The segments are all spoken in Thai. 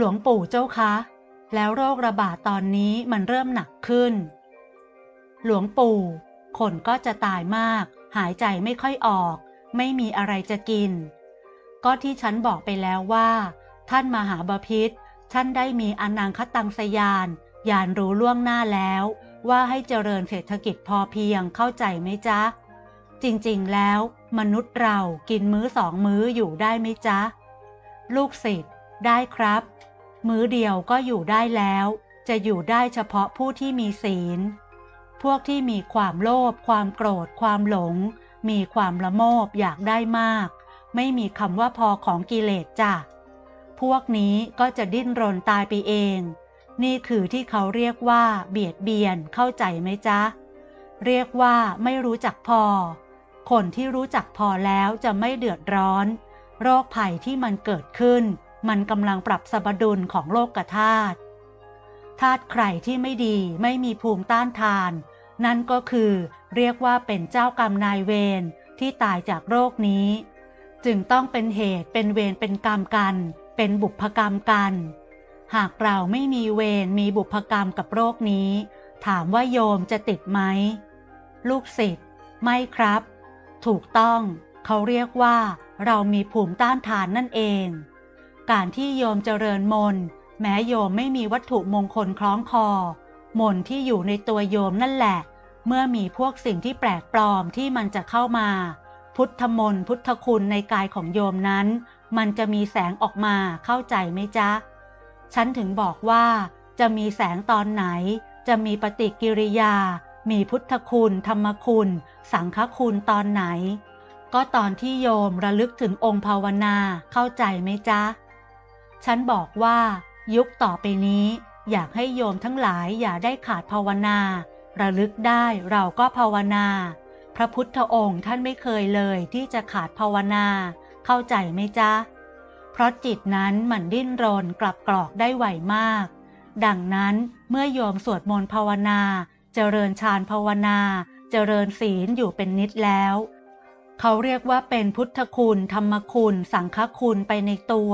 หลวงปู่เจ้าคะ แล้วโรคระบาดตอนนี้มันเริ่มหนักขึ้น หลวงปู่ คนก็จะตายมาก หายใจไม่ค่อยออก ไม่มีอะไรจะกิน ก็ที่ฉันบอกไปแล้วว่า ท่านมหาบพิษท่านได้มีอนังคตังสยานยานรู้ล่วงหน้าแล้ว ว่าให้เจริญเศรษฐกิจพอเพียงเข้าใจไหมจ๊ะ จริงๆแล้ว มนุษย์เรากินมื้อสองมื้ออยู่ได้ไหมจ๊ะ ลูกศิษย์ได้ครับ มื้อเดียวก็อยู่ได้แล้ว จะอยู่ได้เฉพาะผู้ที่มีศีล พวกที่มีความโลภความโกรธ ความหลง มีความละโมบอยากได้มาก ไม่มีคำว่าพอของกิเลสจ้ะพวกนี้ก็จะดิ้นรนตายไปเอง นี่คือที่เขาเรียกว่า เบียดเบียนเข้าใจไหมจ๊ะ เรียกว่าไม่รู้จักพอ คนที่รู้จักพอแล้วจะไม่เดือดร้อน โรคภัยที่มันเกิดขึ้น มันกำลังปรับสมดุลของโลกธาตุธาตุใครที่ไม่ดีไม่มีภูมิต้านทาน นั่นก็คือเรียกว่าเป็นเจ้ากรรมนายเวรที่ตายจากโรคนี้ จึงต้องเป็นเหตุเป็นเวรเป็นกรรมกัน เป็นบุพกรรมกัน หากเราไม่มีเวรมีบุพกรรมกับโรคนี้ ถามว่าโยมจะติดไหมลูกศิษย์ไม่ครับ ถูกต้อง เขาเรียกว่าเรามีภูมิต้านทานนั่นเอง การที่โยมเจริญมนต์แม้โยมไม่มีวัตถุมงคลคล้องคอ มนต์ที่อยู่ในตัวโยมนั่นแหละ เมื่อมีพวกสิ่งที่แปลกปลอมที่มันจะเข้ามา พุทธมนต์พุทธคุณในกายของโยมนั้น มันจะมีแสงออกมาเข้าใจไหมจ๊ะ ฉันถึงบอกว่า จะมีแสงตอนไหน จะมีปฏิกิริยา มีพุทธคุณ ธรรมคุณ สังฆคุณตอนไหน ก็ตอนที่โยมระลึกถึงองค์ภาวนาเข้าใจไหมจ๊ะ ฉันบอกว่ายุคต่อไปนี้ อยากให้โยมทั้งหลายอย่าได้ขาดภาวนา ระลึกได้เราก็ภาวนา พระพุทธองค์ท่านไม่เคยเลยที่จะขาดภาวนา เข้าใจไหมจ๊ะ เพราะจิตนั้นมันดิ้นรนกลับกรอกได้ไวมาก ดังนั้นเมื่อโยมสวดมนต์ภาวนา เจริญฌานภาวนา เจริญศีลอยู่เป็นนิดแล้วเขาเรียกว่าเป็นพุทธคุณ ธรรมคุณ สังฆคุณไปในตัว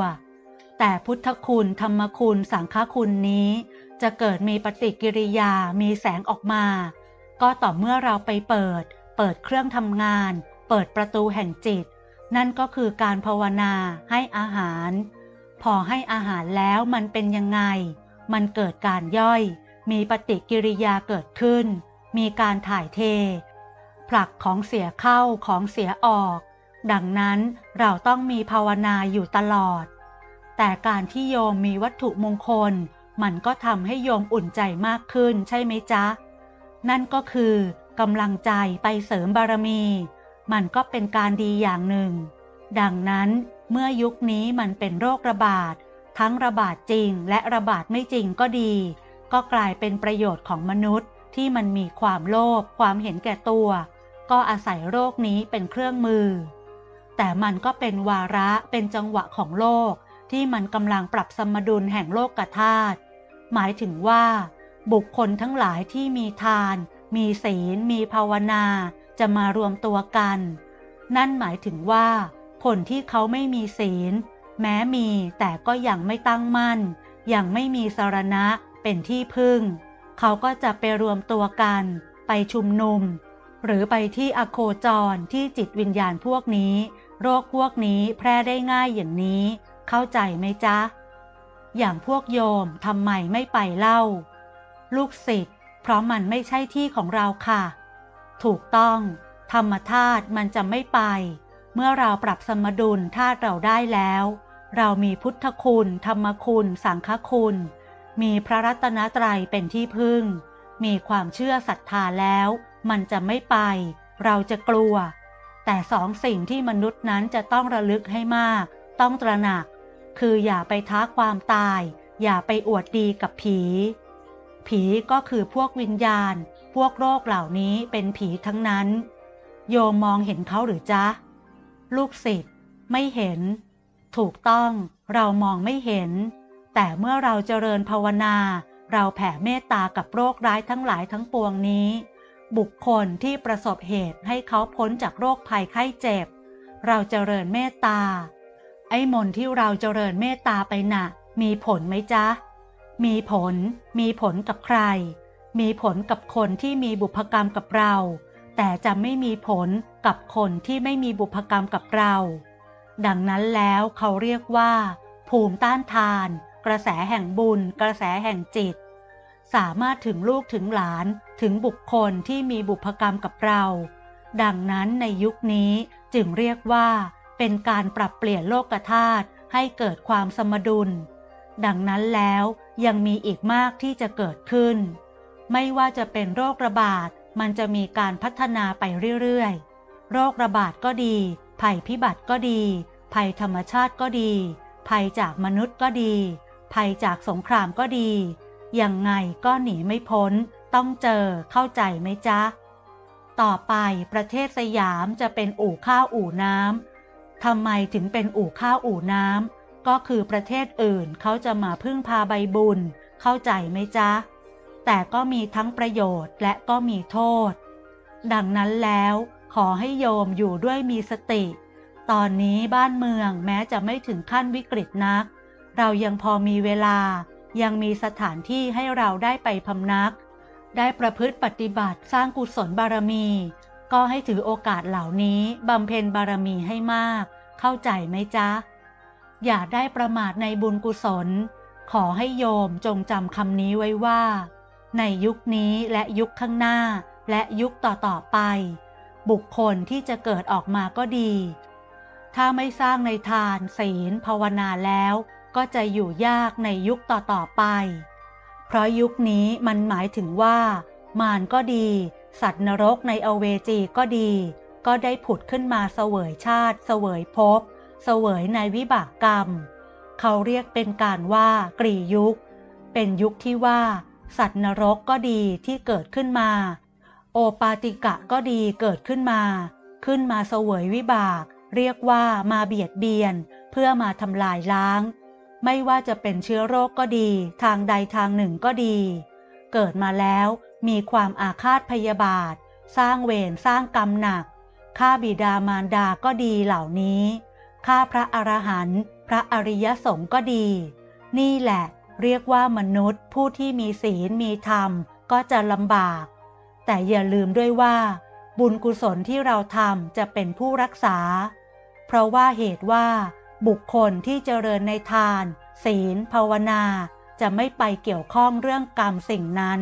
แต่พุทธคุณธรรมคุณสังฆคุณนี้ จะเกิดมีปฏิกิริยามีแสงออกมา ก็ต่อเมื่อเราไปเปิด เปิดเครื่องทำงาน เปิดประตูแห่งจิต นั่นก็คือการภาวนาให้อาหาร พอให้อาหารแล้วมันเป็นยังไง มันเกิดการย่อย มีปฏิกิริยาเกิดขึ้น มีการถ่ายเท ผลักของเสียเข้าของเสียออก ดังนั้นเราต้องมีภาวนาอยู่ตลอด แต่การที่โยมมีวัตถุมงคล มันก็ทำให้โยมอุ่นใจมากขึ้นใช่ไหมจ๊ะ นั่นก็คือกำลังใจไปเสริมบารมี มันก็เป็นการดีอย่างหนึ่ง ดังนั้นเมื่อยุคนี้มันเป็นโรคระบาด ทั้งระบาดจริงและระบาดไม่จริงก็ดี ก็กลายเป็นประโยชน์ของมนุษย์ที่มันมีความโลภความเห็นแก่ตัว ก็อาศัยโรคนี้เป็นเครื่องมือ แต่มันก็เป็นวาระเป็นจังหวะของโลก ที่มันกำลังปรับสมดุลแห่งโลกกธาตุหมายถึงว่า บุคคลทั้งหลายที่มีทาน มีศีล มีภาวนา จะมารวมตัวกัน นั่นหมายถึงว่า คนที่เขาไม่มีศีล แม้มีแต่ก็ยังไม่ตั้งมั่น ยังไม่มีสารณะเป็นที่พึ่ง เขาก็จะไปรวมตัวกัน ไปชุมนุม หรือไปที่อโคจรที่จิตวิญญาณพวกนี้ โรคพวกนี้แพร่ได้ง่ายอย่างนี้ เข้าใจไหมจ๊ะ อย่างพวกโยมทำไมไม่ไปเล่า ลูกศิษย์เพราะมันไม่ใช่ที่ของเราค่ะ ถูกต้อง ธรรมธาตุมันจะไม่ไป เมื่อเราปรับสมดุลธาตุเราได้แล้ว เรามีพุทธคุณ ธรรมคุณ สังฆคุณ มีพระรัตนตรัยเป็นที่พึ่ง มีความเชื่อศรัทธาแล้ว มันจะไม่ไป เราจะกลัวแต่สองสิ่งที่มนุษย์นั้นจะต้องระลึกให้มาก ต้องตระหนัก คืออย่าไปท้าความตาย อย่าไปอวดดีกับผี ผีก็คือพวกวิญญาณ พวกโรคเหล่านี้เป็นผีทั้งนั้น โยมมองเห็นเขาหรือจ๊ะ ลูกศิษย์ไม่เห็น ถูกต้องเรามองไม่เห็น แต่เมื่อเราเจริญภาวนา เราแผ่เมตตากับโรคร้ายทั้งหลายทั้งปวงนี้ บุคคลที่ประสบเหตุให้เขาพ้นจากโรคภัยไข้เจ็บ เราเจริญเมตตา อ้มนที่เราเจริญเมตตาไปน่ะ มีผลไหมจ๊ะ มีผล มีผลกับใคร มีผลกับคนที่มีบุพกรรมกับเรา แต่จะไม่มีผลกับคนที่ไม่มีบุพกรรมกับเรา ดังนั้นแล้วเขาเรียกว่า ภูมิต้านทาน กระแสแห่งบุญ กระแสแห่งจิต สามารถถึงลูกถึงหลานถึงบุคคลที่มีบุพกรรมกับเรา ดังนั้นในยุคนี้จึงเรียกว่า เป็นการปรับเปลี่ยนโลกธาตุให้เกิดความสมดุล ดังนั้นแล้วยังมีอีกมากที่จะเกิดขึ้น ไม่ว่าจะเป็นโรคระบาดมันจะมีการพัฒนาไปเรื่อยๆ โรคระบาดก็ดี ภัยพิบัติก็ดี ภัยธรรมชาติก็ดี ภัยจากมนุษย์ก็ดี ภัยจากสงครามก็ดี ยังไงก็หนีไม่พ้น ต้องเจอเข้าใจไหมจ๊ะ ต่อไปประเทศสยามจะเป็นอู่ข้าวอู่น้ำ ทำไมถึงเป็นอู่ข้าวอู่น้ำก็คือประเทศอื่นเขาจะมาพึ่งพาใบบุญ เข้าใจไหมจ๊ะ แต่ก็มีทั้งประโยชน์และก็มีโทษ ดังนั้นแล้วขอให้โยมอยู่ด้วยมีสติ ตอนนี้บ้านเมืองแม้จะไม่ถึงขั้นวิกฤตนัก เรายังพอมีเวลา ยังมีสถานที่ให้เราได้ไปพำนัก ได้ประพฤติปฏิบัติสร้างกุศลบารมี ก็ให้ถือโอกาสเหล่านี้บำเพ็ญบารมีให้มาก เข้าใจไหมจ๊ะ อย่าได้ประมาทในบุญกุศล ขอให้โยมจงจำคำนี้ไว้ว่า ในยุคนี้และยุคข้างหน้าและยุคต่อๆไป บุคคลที่จะเกิดออกมาก็ดี ถ้าไม่สร้างในทานศีลภาวนาแล้วก็จะอยู่ยากในยุคต่อๆไป เพราะยุคนี้มันหมายถึงว่ามารก็ดี สัตว์นรกในอเวจีก็ดี ก็ได้ผุดขึ้นมาเสวยชาติ เสวยภพ เสวยในวิบากกรรม เขาเรียกเป็นการว่ากรียุค เป็นยุคที่ว่า สัตว์นรกก็ดีที่เกิดขึ้นมา โอปาติกะก็ดีเกิดขึ้นมา ขึ้นมาเสวยวิบาก เรียกว่ามาเบียดเบียน เพื่อมาทำลายล้าง ไม่ว่าจะเป็นเชื้อโรคก็ดี ทางใดทางหนึ่งก็ดี เกิดมาแล้ว มีความอาฆาตพยาบาท สร้างเวรสร้างกรรมหนักฆ่าบิดามารดาก็ดีเหล่านี้ฆ่าพระอรหันต์พระอริยสงฆ์ก็ดี นี่แหละเรียกว่ามนุษย์ผู้ที่มีศีลมีธรรมก็จะลำบาก แต่อย่าลืมด้วยว่า บุญกุศลที่เราทำจะเป็นผู้รักษา เพราะว่าเหตุว่า บุคคลที่เจริญในทาน ศีลภาวนา จะไม่ไปเกี่ยวข้องเรื่องกรรมสิ่งนั้น